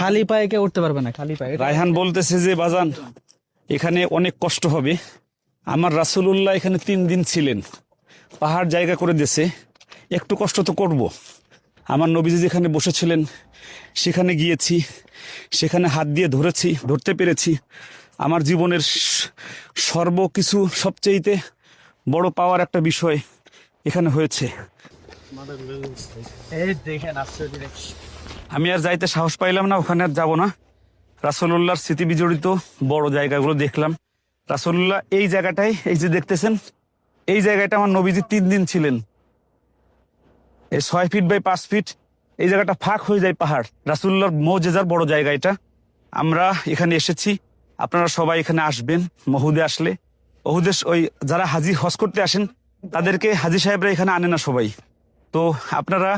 খালি পায়ে কেউ উঠতে পারবে না খালি পায়ে। রায়হান বলতেছে যে বাজান এখানে অনেক কষ্ট হবে। আমার রাসূলুল্লাহ এখানে তিন দিন ছিলেন। পাহাড় জায়গা করে দেশে একটু কষ্ট তো করব। আমার নবীজি যেখানে বসেছিলেন সেখানে গিয়েছি। সেখানে হাত দিয়ে ধরেছি ধরতে পেরেছি। আমার জীবনের সর্বকিছু সবচেয়েতে বড় পাওয়ার একটা বিষয় এখানে হয়েছে। আমি আর যাইতে সাহস পাইলাম না, ওখানে আর যাব না। রাসূলুল্লাহর স্মৃতি বিজড়িত বড় জায়গাগুলো দেখলাম। রাসূলুল্লাহ এই জায়গাটায়, এই যে দেখতেছেন, এই জায়গাটা আমার নবীজি তিন দিন ছিলেন। এই ছয় ফিট বাই পাঁচ ফিট, এই জায়গাটা ফাঁক হয়ে যায় পাহাড়। রাসূলুল্লাহর মৌজেজার বড় জায়গা এটা। আমরা এখানে এসেছি, আপনারা সবাই এখানে আসবেন, মহুদে আসলে। ওহুদে ওই যারা হাজি হজ করতে আসেন, তাদেরকে হাজি সাহেবরা এখানে আনে না সবাই। তো আপনারা